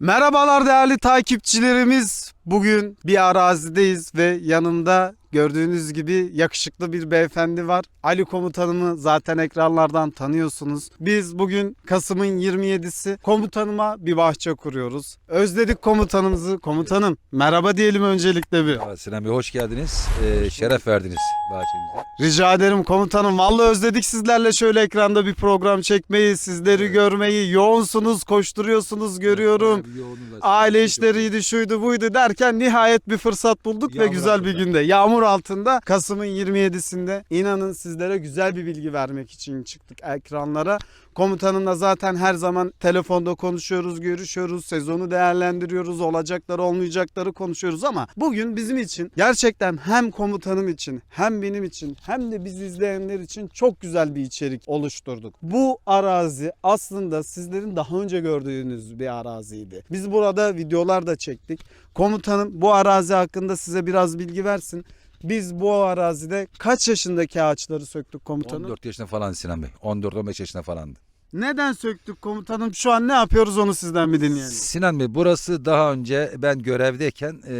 Merhabalar değerli takipçilerimiz. Bugün bir arazideyiz ve yanımda gördüğünüz gibi yakışıklı bir beyefendi var. Ali komutanımı zaten ekranlardan tanıyorsunuz. Biz bugün Kasım'ın 27'si komutanıma bir bahçe kuruyoruz. Özledik komutanımızı. Komutanım merhaba diyelim öncelikle bir. Merhaba Sinan Bey hoş geldiniz. Ee, şeref verdiniz bahçemize. Rica ederim komutanım. Vallahi özledik sizlerle şöyle ekranda bir program çekmeyi, sizleri Evet. görmeyi. Yoğunsunuz, koşturuyorsunuz görüyorum. Var. Aile işleriydi, şuydu, buydu derken nihayet bir fırsat bulduk ve Yağmur güzel bir günde. Yağmur altında Kasım'ın 27'sinde inanın sizlere güzel bir bilgi vermek için çıktık ekranlara. Komutanımla zaten her zaman telefonda konuşuyoruz, görüşüyoruz, sezonu değerlendiriyoruz, olacakları olmayacakları konuşuyoruz ama bugün bizim için gerçekten hem komutanım için hem benim için hem de biz izleyenler için çok güzel bir içerik oluşturduk. Bu arazi aslında sizlerin daha önce gördüğünüz bir araziydi. Biz burada videolar da çektik. Komutanım bu arazi hakkında size biraz bilgi versin. Biz bu arazide kaç yaşındaki ağaçları söktük komutanım? 14 yaşında falan Sinan Bey. 14-15 yaşında falandı. Neden söktük komutanım? Şu an ne yapıyoruz onu sizden bir dinleyelim. Sinan Bey burası daha önce ben görevdeyken e,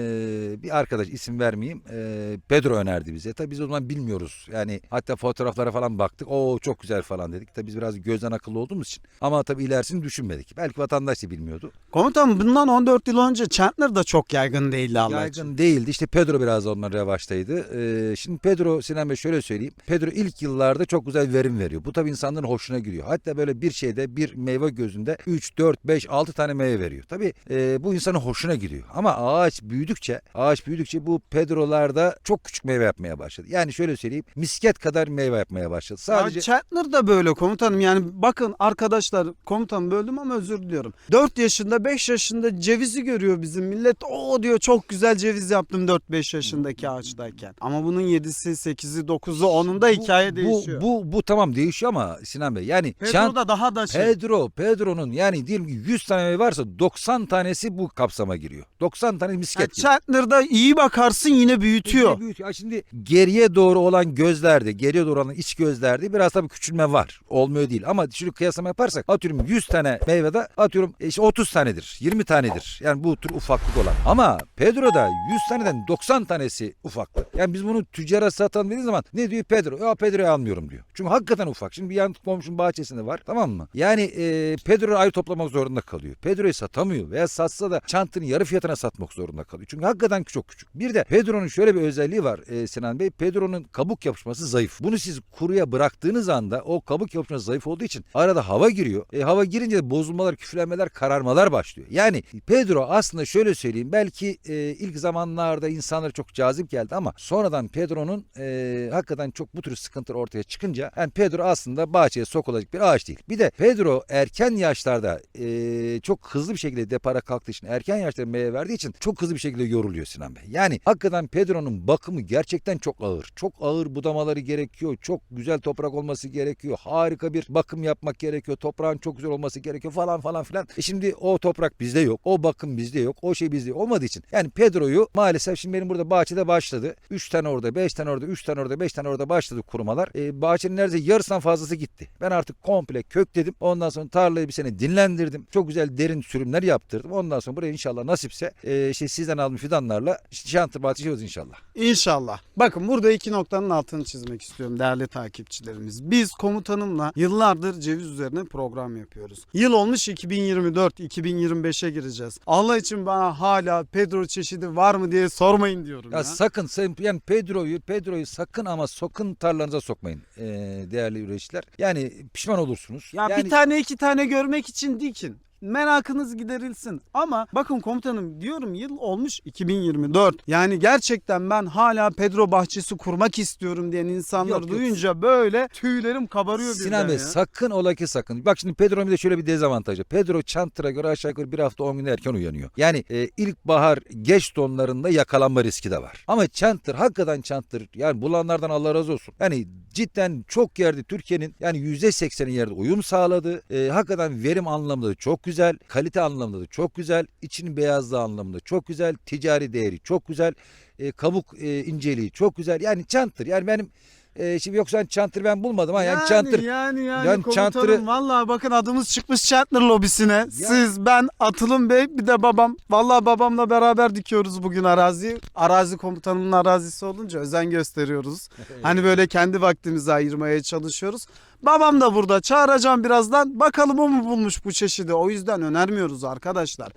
bir arkadaş isim vermeyeyim e, Pedro önerdi bize. Tabii biz o zaman bilmiyoruz. Yani hatta fotoğraflara falan baktık. Oo çok güzel falan dedik. Tabii biz biraz gözden akıllı olduğumuz için. Ama tabii ilerisini düşünmedik. Belki vatandaş da bilmiyordu. Komutanım bundan 14 yıl önce Chandler da çok yaygın değildi Allah için. Yaygın değildi. İşte Pedro biraz da onların revaçtaydı. Ee, şimdi Pedro Sinan Bey şöyle söyleyeyim. Pedro ilk yıllarda çok güzel verim veriyor. Bu tabii insanların hoşuna gidiyor. Hatta böyle bir şeyde bir meyve gözünde 3, 4, 5, 6 tane meyve veriyor. Tabii e, bu insanın hoşuna gidiyor. Ama ağaç büyüdükçe, ağaç büyüdükçe bu Pedro'larda çok küçük meyve yapmaya başladı. Yani şöyle söyleyeyim. Misket kadar meyve yapmaya başladı. Sadece Ya Chandler da böyle komutanım. Yani bakın arkadaşlar komutanım böldüm ama özür diliyorum. 4 yaşında 5 yaşında cevizi görüyor bizim millet. O diyor çok güzel ceviz yaptım 4-5 yaşındaki ağaçtayken. Ama bunun 7'si 8'i 9'u onun da hikaye bu, değişiyor. Bu, bu, bu tamam değişiyor ama Sinan Bey yani Pedro Çan- da daha da şey. Pedro, Pedro'nun yani diyelim ki 100 tane varsa 90 tanesi bu kapsama giriyor. 90 tane Yani misket giriyor. Chandler'da iyi bakarsın yine büyütüyor. Büyütüyor. Şimdi geriye doğru olan gözlerde, geriye doğru olan iç gözlerde biraz tabii küçülme var. Olmuyor değil. Ama şunu kıyaslama yaparsak atıyorum 100 tane meyvede atıyorum e, işte 30 tanedir, 20 tanedir. Yani bu tür ufaklık olan. Ama Pedro'da 100 taneden 90 tanesi ufaklık. Yani biz bunu tüccara satan dediği zaman ne diyor Pedro? Ya Pedro'yu almıyorum diyor. Çünkü hakikaten ufak. Şimdi bir yan komşunun bahçesinde var tamam mı? Yani e, Pedro'yu ayrı toplamak zorunda kalıyor. Pedro'yu satamıyor veya satsa da çantını yarı fiyatına satmak zorunda kalıyor. Çünkü hakikaten çok küçük. Bir de Pedro'nun şöyle bir özelliği var e, Sinan Bey. Pedro'nun kabuk yapışması zayıf. Bunu siz kuruya bıraktığınız anda o kabuk yapışması zayıf olduğu için arada hava giriyor. E, hava girince bozulmalar, küflenmeler, kararmalar başlıyor. Yani Pedro aslında şöyle söyleyeyim belki e, ilk zamanlarda insanlara çok cazip geldi ama sonradan Pedro'nun e, hakikaten çok bu tür sıkıntılar ortaya çıkınca yani Pedro aslında bahçeye sokulacak bir ağaç değil. Bir de Pedro erken yaşlarda e, çok hızlı bir şekilde depara kalktığı için erken yaşta meyve verdiği için çok hızlı bir şekilde yoruluyor Sinan Bey. Yani hakikaten Pedro'nun bakımı gerçekten çok ağır. Çok ağır budamaları gerekiyor. Çok güzel toprak olması gerekiyor. Harika bir bakım yapmak gerekiyor. Toprağın çok güzel olması gerekiyor falan falan filan. E şimdi o toprak bizde yok. O bakım bizde yok. O şey bizde olmadığı için. Yani Pedro'yu maalesef şimdi benim burada bahçede başladı. 3 tane orada, 5 tane orada, 3 tane orada, 5 tane orada başladı kurumalar. E, bahçenin neredeyse yarısından fazlası gitti. Ben artık komple kökledim. Ondan sonra tarlayı bir sene dinlendirdim. Çok güzel derin sürümler yaptırdım. Ondan sonra buraya inşallah nasipse e, işte sizden aldığım fidanlarla şantı bahçeyiz inşallah. İnşallah. Bakın burada iki noktanın altını çizmek istiyorum değerli takipçilerimiz. Biz komutanımla yıllardır ceviz üzerine program yapıyoruz. Yıl olmuş 2024, 2025'e gireceğiz. Allah için bana hala Pedro çeşidi var mı diye sormayın diyorum ya. Ya sakın sen- yani Pedro'yu Pedro'yu sakın ama sakın tarlanıza sokmayın e, değerli üreticiler. Yani pişman olursunuz. Ya yani, bir tane iki tane görmek için dikin. Merakınız giderilsin. Ama bakın komutanım diyorum yıl olmuş 2024. Yani gerçekten ben hala Pedro bahçesi kurmak istiyorum diyen insanları Yok, yok. duyunca böyle tüylerim kabarıyor birden Sinan Bey ya. sakın ola ki sakın. Bak şimdi Pedro'nun bir de şöyle bir dezavantajı. Pedro Çantır'a göre aşağı yukarı bir hafta 10 gün erken uyanıyor. Yani e, ilkbahar geç donlarında yakalanma riski de var. Ama Çantır hakikaten Çantır yani bulanlardan Allah razı olsun. Yani cidden çok yerde Türkiye'nin yani %80'in yerde uyum sağladı. E, hakikaten verim anlamında da çok güzel. Kalite anlamında da çok güzel. İçinin beyazlığı anlamında çok güzel. Ticari değeri çok güzel. E, kabuk e, inceliği çok güzel. Yani Çantır yani benim E, şimdi yoksa çantır ben bulmadım ha yani, çantır. yani yani, Yani çantırı- vallahi bakın adımız çıkmış Çantır lobisine. Siz ben Atılım Bey bir de babam. Vallahi babamla beraber dikiyoruz bugün araziyi. Arazi komutanımın arazisi olunca özen gösteriyoruz. Hani böyle kendi vaktimizi ayırmaya çalışıyoruz. Babam da burada çağıracağım birazdan. Bakalım o mu bulmuş bu çeşidi. O yüzden önermiyoruz arkadaşlar.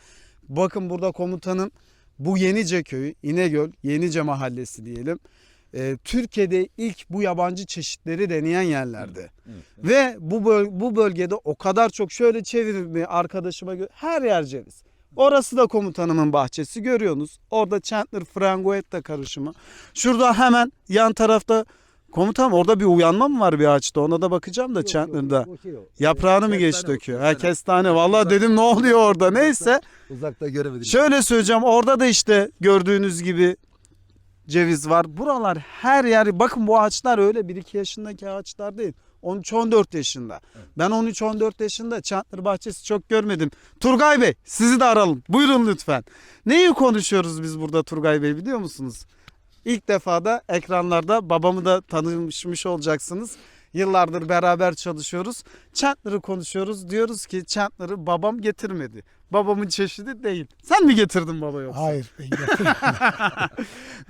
Bakın burada komutanım bu Yenice köyü, İnegöl, Yenice mahallesi diyelim. Ee, Türkiye'de ilk bu yabancı çeşitleri deneyen yerlerdi. Ve bu böl- bu bölgede o kadar çok şöyle çevirin bir arkadaşıma her yer ceviz. Orası da komutanımın bahçesi görüyorsunuz. Orada Chandler Frangoetta karışımı. Şurada hemen yan tarafta komutanım orada bir uyanma mı var bir ağaçta ona da bakacağım da Chandler'da. Yaprağını mı geç döküyor? Ha kestane. Vallahi dedim ne oluyor orada neyse. Uzakta göremedim. Şöyle söyleyeceğim orada da işte gördüğünüz gibi ceviz var. Buralar her yer bakın bu ağaçlar öyle 1-2 yaşındaki ağaçlar değil. 13-14 yaşında. Ben 13-14 yaşında Çantlı Bahçesi çok görmedim. Turgay Bey sizi de aralım. Buyurun lütfen. Neyi konuşuyoruz biz burada Turgay Bey biliyor musunuz? İlk defa da ekranlarda babamı da tanımış olacaksınız. Yıllardır beraber çalışıyoruz. Chandler'ı konuşuyoruz. Diyoruz ki Chandler'ı babam getirmedi. Babamın çeşidi değil. Sen mi getirdin baba yoksa? Hayır ben getirmedim.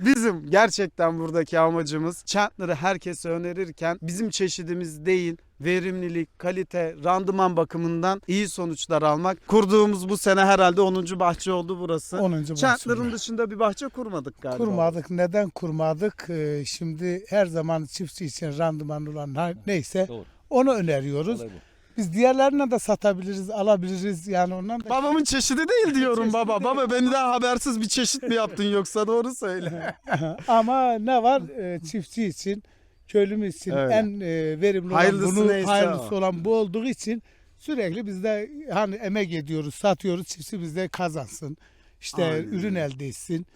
Bizim gerçekten buradaki amacımız Chandler'ı herkese önerirken bizim çeşidimiz değil verimlilik, kalite, randıman bakımından iyi sonuçlar almak. Kurduğumuz bu sene herhalde 10. bahçe oldu burası. 10. bahçe. Chandler'ın dışında bir bahçe kurmadık galiba. Kurmadık. Neden kurmadık? Ee, Şimdi her zaman çiftçi için randıman olan neyse Doğru. onu öneriyoruz. Olay bu. Biz diğerlerine de satabiliriz, alabiliriz yani ondan da. Babamın çeşidi değil diyorum baba. Baba beni daha habersiz bir çeşit mi yaptın yoksa doğru söyle. Ama ne var? Ee, çiftçi için, köylümüz için Evet. en e, verimli Hayırlısı olan bunu hayırlısı o. olan bu olduğu için sürekli biz de hani emek ediyoruz, satıyoruz. Çiftçi bizde kazansın. İşte Aynen ürün elde etsin.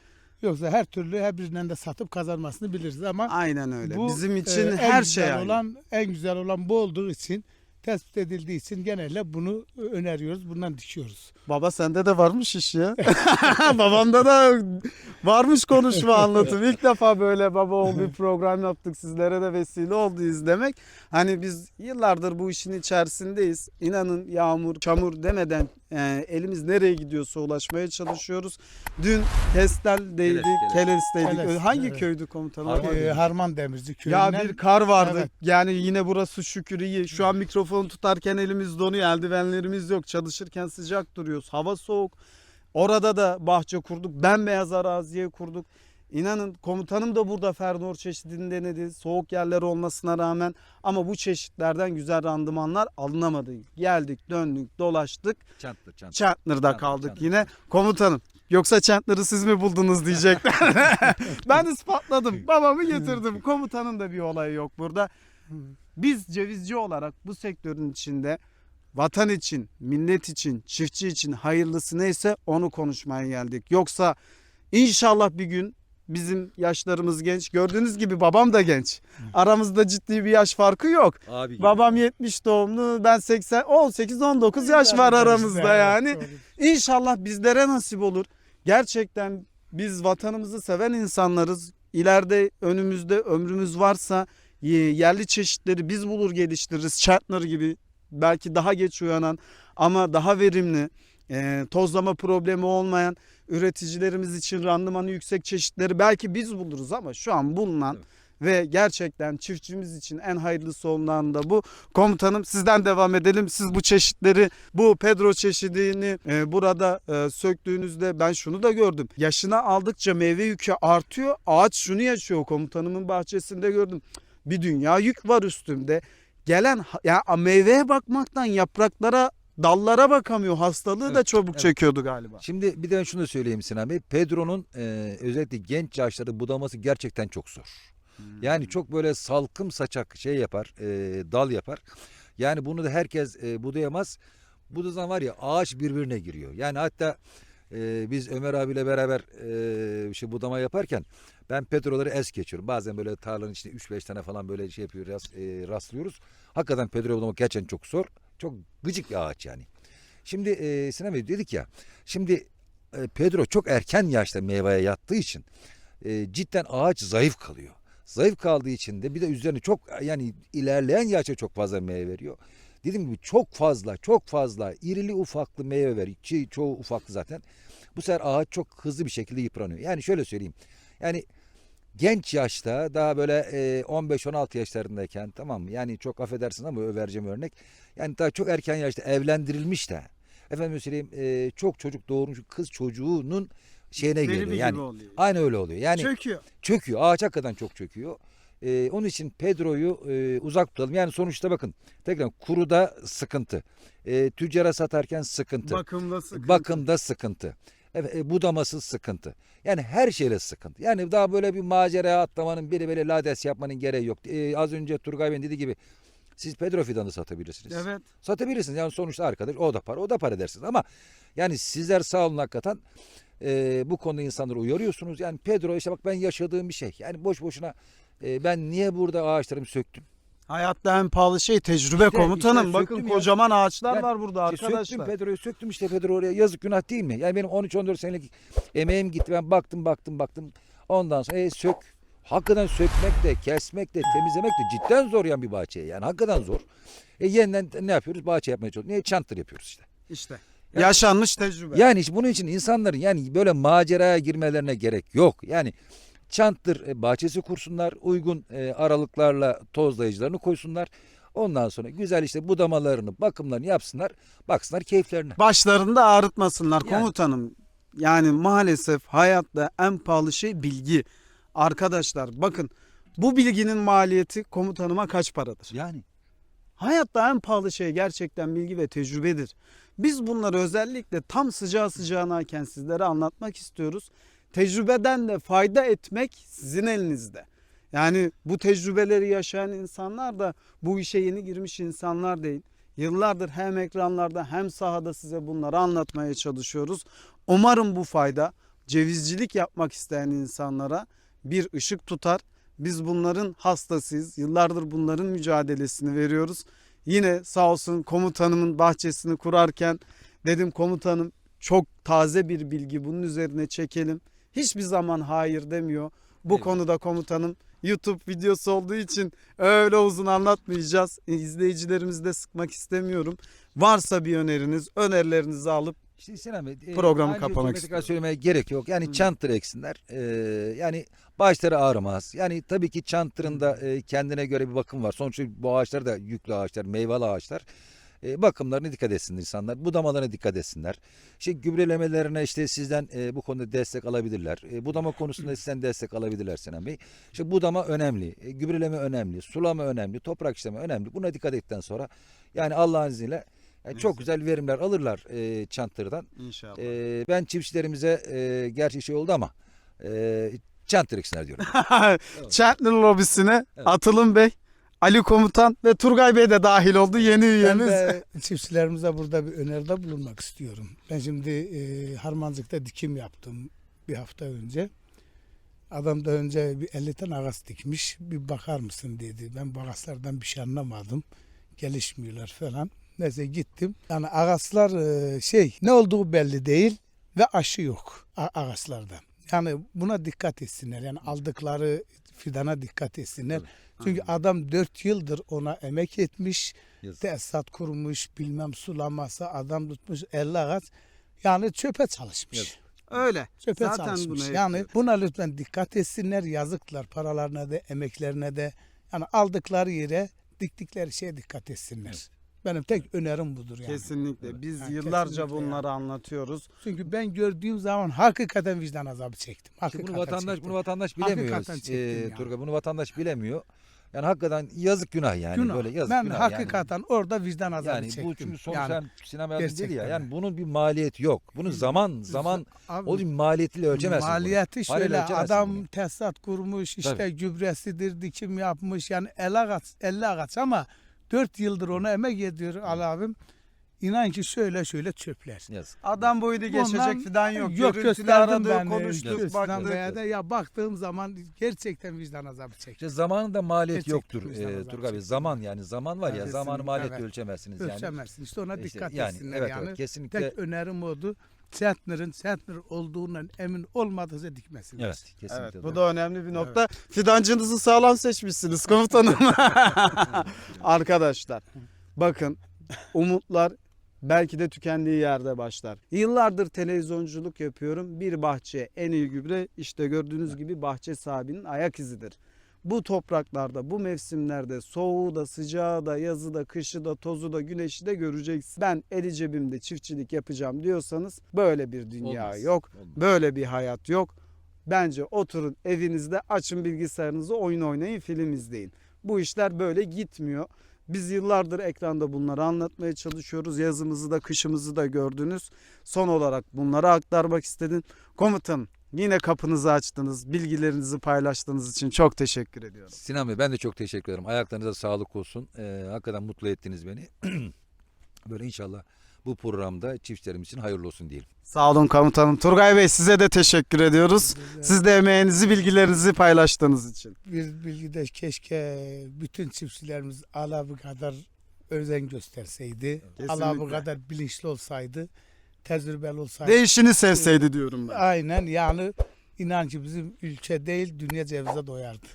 Yoksa her türlü her birinden de satıp kazanmasını biliriz ama Aynen öyle. Bu, Bizim e, için en her şey aynı. olan en güzel olan bu olduğu için tespit edildiği için genelde bunu e, öneriyoruz. Bundan dikiyoruz. Baba sende de varmış iş ya. Babamda da varmış konuşma anlatım. İlk defa böyle baba ol bir program yaptık. Sizlere de vesile oldu izlemek. Hani biz yıllardır bu işin içerisindeyiz. İnanın yağmur, çamur demeden e, elimiz nereye gidiyorsa ulaşmaya çalışıyoruz. Dün Kestel'deydik, Keles, Keles'teydik. Keles, Hangi evet. köydü komutanım? Harman Demirci. Harman Demirci Ya köyünden. bir kar vardı. Evet. Yani yine burası şükür iyi. Şu an mikrofonu tutarken elimiz donuyor. Eldivenlerimiz yok. Çalışırken sıcak duruyoruz. Hava soğuk. Orada da bahçe kurduk. Bembeyaz araziye kurduk. İnanın komutanım da burada Fernor çeşidini denedi. Soğuk yerler olmasına rağmen ama bu çeşitlerden güzel randımanlar alınamadı. Geldik, döndük, dolaştık. Çantır çantır. Chandler'da Chandler, kaldık Chandler. yine. Komutanım yoksa Chandler'ı siz mi buldunuz diyecekler. ben ispatladım. Babamı getirdim. Komutanın da bir olayı yok burada. Biz cevizci olarak bu sektörün içinde vatan için, millet için, çiftçi için hayırlısı neyse onu konuşmaya geldik. Yoksa inşallah bir gün bizim yaşlarımız genç. Gördüğünüz gibi babam da genç. Aramızda ciddi bir yaş farkı yok. Abi. Babam 70 doğumlu, ben 80, 18, 19 yaş var aramızda yani. İnşallah bizlere nasip olur. Gerçekten biz vatanımızı seven insanlarız. İleride önümüzde ömrümüz varsa yerli çeşitleri biz bulur geliştiririz. Chandler gibi belki daha geç uyanan ama daha verimli, e, tozlama problemi olmayan üreticilerimiz için randımanı yüksek çeşitleri belki biz buluruz ama şu an bulunan ve gerçekten çiftçimiz için en hayırlısı olan da bu. Komutanım sizden devam edelim. Siz bu çeşitleri, bu Pedro çeşidini e, burada e, söktüğünüzde ben şunu da gördüm. Yaşına aldıkça meyve yükü artıyor. Ağaç şunu yaşıyor komutanımın bahçesinde gördüm. Bir dünya yük var üstümde. Gelen ya meyveye bakmaktan yapraklara, dallara bakamıyor. Hastalığı da Evet, çabuk evet. çekiyordu galiba. Şimdi bir de şunu da söyleyeyim Sinan Bey. Pedro'nun e, özellikle genç yaşları budaması gerçekten çok zor. Yani çok böyle salkım saçak şey yapar, e, dal yapar. Yani bunu da herkes e, budayamaz. Bu zaman var ya ağaç birbirine giriyor. Yani hatta e, biz Ömer abiyle beraber e, şey budama yaparken ben Pedro'ları es geçiyorum. Bazen böyle tarlanın içinde 3-5 tane falan böyle şey yapıyor, rast, e, rastlıyoruz. Hakikaten Pedro budamak gerçekten çok zor. Çok gıcık bir ağaç yani. Şimdi e, Sinan Bey dedik ya. Şimdi e, Pedro çok erken yaşta meyveye yattığı için e, cidden ağaç zayıf kalıyor. Zayıf kaldığı için de bir de üzerine çok yani ilerleyen yaşta çok fazla meyve veriyor. Dediğim gibi çok fazla çok fazla irili ufaklı meyve veriyor ki çoğu ufaklı zaten. Bu sefer ağaç çok hızlı bir şekilde yıpranıyor. Yani şöyle söyleyeyim. Yani genç yaşta daha böyle e, 15-16 yaşlarındayken tamam mı? Yani çok affedersin ama vereceğim örnek. Yani daha çok erken yaşta evlendirilmiş de efendim söyleyeyim e, çok çocuk doğurmuş kız çocuğunun şeyine Deli geliyor. Yani aynı öyle oluyor. Yani Çöküyor. çöküyor. Ağaç hakikaten çok çöküyor. Ee, onun için Pedro'yu e, uzak tutalım. Yani sonuçta bakın tekrar kuruda sıkıntı. E, tüccara satarken sıkıntı. Bakımda sıkıntı. Bakımda sıkıntı. Evet, e, budaması sıkıntı. Yani her şeyle sıkıntı. Yani daha böyle bir maceraya atlamanın biri böyle lades yapmanın gereği yok. E, az önce Turgay Bey'in dediği gibi siz Pedro fidanı satabilirsiniz. Evet. Satabilirsiniz. Yani sonuçta arkadaş o da para o da para edersiniz. Ama yani sizler sağ olun hakikaten e, bu konuda insanları uyarıyorsunuz. Yani Pedro işte bak ben yaşadığım bir şey. Yani boş boşuna e, ben niye burada ağaçlarımı söktüm? Hayatta en pahalı şey tecrübe İşte- komutanım. işte Bakın ya. kocaman ağaçlar Yani var burada İşte arkadaşlar. söktüm Pedro'yu söktüm işte Pedro oraya yazık günah değil mi? Yani benim 13-14 senelik emeğim gitti. Ben baktım baktım baktım. Ondan sonra e, sök. Hakikaten sökmek de, kesmek de, temizlemek de cidden zor yan bir bahçeye. Yani hakikaten zor. E yeniden ne yapıyoruz? Bahçe yapmaya çalışıyoruz. Niye? Çantır yapıyoruz işte. İşte. Yani- Yaşanmış tecrübe. Yani işte bunun için insanların yani böyle maceraya girmelerine gerek yok. Yani çantır e, bahçesi kursunlar, uygun e, aralıklarla tozlayıcılarını koysunlar. Ondan sonra güzel işte budamalarını, bakımlarını yapsınlar. Baksınlar keyiflerine. Başlarında ağrıtmasınlar Yani. komutanım. Yani maalesef hayatta en pahalı şey bilgi. Arkadaşlar bakın bu bilginin maliyeti komutanıma kaç paradır? Yani Hayatta en pahalı şey gerçekten bilgi ve tecrübedir. Biz bunları özellikle tam sıcağı sıcağınayken sizlere anlatmak istiyoruz. Tecrübeden de fayda etmek sizin elinizde. Yani bu tecrübeleri yaşayan insanlar da bu işe yeni girmiş insanlar değil. Yıllardır hem ekranlarda hem sahada size bunları anlatmaya çalışıyoruz. Umarım bu fayda cevizcilik yapmak isteyen insanlara bir ışık tutar. Biz bunların hastasıyız. Yıllardır bunların mücadelesini veriyoruz. Yine sağ olsun komutanımın bahçesini kurarken dedim komutanım çok taze bir bilgi bunun üzerine çekelim. Hiçbir zaman hayır demiyor. Bu Eyvallah. konuda komutanım YouTube videosu olduğu için öyle uzun anlatmayacağız. İzleyicilerimizi de sıkmak istemiyorum. Varsa bir öneriniz, önerilerinizi alıp işte Sinan Bey, e, Programı aynı kapamak istiyorum. söylemeye gerek yok. Yani Hı. çantır eksinler. E, yani başları ağrımaz. Yani tabii ki çantırın da e, kendine göre bir bakım var. Sonuçta bu ağaçlar da yüklü ağaçlar, meyveli ağaçlar. E, bakımlarına dikkat etsin insanlar. Budamalarına dikkat etsinler. İşte gübrelemelerine işte sizden e, bu konuda destek alabilirler. E, budama konusunda sizden destek alabilirler Sinan Bey. İşte budama önemli. E, gübreleme önemli. Sulama önemli. Toprak işleme önemli. Buna dikkat ettikten sonra yani Allah'ın izniyle yani çok güzel verimler alırlar e, çantırdan. inşallah. E, ben çiftçilerimize e, gerçi şey oldu ama e, çantır eksinler diyorum. Chandler lobisine Evet. Atılım Bey, Ali Komutan ve Turgay Bey de dahil oldu yeni Ben üyemiz. de çiftçilerimize burada bir öneride bulunmak istiyorum. Ben şimdi e, Harmancık'ta dikim yaptım bir hafta önce. Adam da önce bir 50 tane ağaç dikmiş. Bir bakar mısın dedi. Ben bu ağaçlardan bir şey anlamadım. Gelişmiyorlar falan. Neyse gittim. Yani ağaçlar e, şey ne olduğu belli değil ve aşı yok ağaçlarda. Yani buna dikkat etsinler. Yani aldıkları fidana dikkat etsinler. Çünkü adam 4 yıldır ona emek etmiş Yazık. tesisat kurmuş, bilmem sulaması, adam tutmuş 50 ağaç. Yani çöpe çalışmış. Yazık. Öyle. Çöpe Zaten çalışmış. bunu Yani yapıyor. buna lütfen dikkat etsinler. Yazıklar paralarına da, emeklerine de. Yani aldıkları yere, diktikleri şeye dikkat etsinler. Benim tek önerim budur yani. Kesinlikle. Biz Ha, yıllarca kesinlikle bunları anlatıyoruz. Çünkü ben gördüğüm zaman hakikaten vicdan azabı çektim. Hakikaten bunu vatandaş çektim. bunu vatandaş bilemiyor. Ee, yani. Turgay bunu vatandaş bilemiyor. Yani hakikaten yazık günah yani Günah. böyle yazık ben günah hakikaten orada vicdan yani. azabı Yani çektim. bu çünkü sonuç Yani sen Bey dedi ya yani bunun bir maliyeti yok. Bunun zaman zaman Abi, o bir maliyetiyle ölçemezsin. bunu. Maliyeti Parayla şöyle ölçemezsin adam bunu. tesisat kurmuş işte Tabii. gübresidir dikim yapmış yani 50 ağaç, 50 ağaç ama 4 yıldır ona emek ediyor Ali abim. İnan ki şöyle şöyle çöpler. Yazık. Adam boyunu geçecek Ondan- fidan yok. Yok gösterdim ben. konuştuk, Gösterdim baktık. ya baktığım zaman gerçekten vicdan azabı çektim. İşte zamanında maliyet Gerçekten yoktur vicdan e, azabı Turgay Bey. Zaman yani zaman var ya Evet, zamanı kesinlikle, maliyetle evet. ölçemezsiniz yani. Ölçemezsin. İşte ona İşte dikkat yani, etsinler evet, yani. evet, kesinlikle Tek önerim odu. Centner'ın centner olduğundan emin olmadıysa dikmesin. Evet kesinlikle. Evet, bu da önemli bir nokta. Fidancınızı sağlam seçmişsiniz komutanım. Arkadaşlar bakın umutlar belki de tükendiği yerde başlar. Yıllardır televizyonculuk yapıyorum. Bir bahçeye en iyi gübre işte gördüğünüz gibi bahçe sahibinin ayak izidir. Bu topraklarda, bu mevsimlerde soğuğu da, sıcağı da, yazı da, kışı da, tozu da, güneşi de göreceksin. Ben eli cebimde çiftçilik yapacağım diyorsanız böyle bir dünya Olmaz, yok. olmaz. Böyle bir hayat yok. Bence oturun evinizde açın bilgisayarınızı oyun oynayın film izleyin. Bu işler böyle gitmiyor. Biz yıllardır ekranda bunları anlatmaya çalışıyoruz. Yazımızı da kışımızı da gördünüz. Son olarak bunları aktarmak istedim. Komutanım yine kapınızı açtınız. Bilgilerinizi paylaştığınız için çok teşekkür ediyorum. Sinan Bey ben de çok teşekkür ederim. Ayaklarınıza sağlık olsun. Ee, hakikaten mutlu ettiniz beni. Böyle inşallah bu programda çiftçilerimiz için hayırlı olsun diyelim. Sağ olun komutanım. Turgay Bey size de teşekkür ediyoruz. Siz de emeğinizi, bilgilerinizi paylaştığınız için. Bir bilgide keşke bütün çiftçilerimiz Alabi kadar özen gösterseydi. Kesinlikle. Alabi kadar bilinçli olsaydı, tecrübeli olsaydı. Değişini sevseydi diyorum ben. Aynen yani inan ki bizim ülke değil dünya cevize doyardı.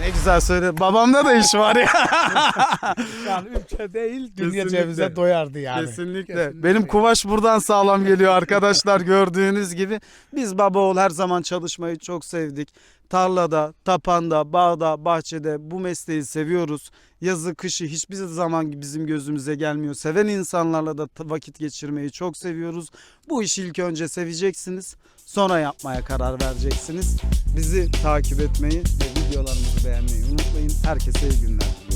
Ne güzel söyledi. Babamda da iş var ya. Yani ülke değil dünya Kesinlikle. cevize doyardı yani. Kesinlikle. Kesinlikle. Benim kuvaş buradan sağlam geliyor arkadaşlar gördüğünüz gibi. Biz baba oğul her zaman çalışmayı çok sevdik. Tarlada, tapanda, bağda, bahçede bu mesleği seviyoruz. Yazı, kışı hiçbir zaman bizim gözümüze gelmiyor. Seven insanlarla da vakit geçirmeyi çok seviyoruz. Bu işi ilk önce seveceksiniz. Sonra yapmaya karar vereceksiniz. Bizi takip etmeyi ve videolarımızı beğenmeyi unutmayın. Herkese iyi günler diliyorum.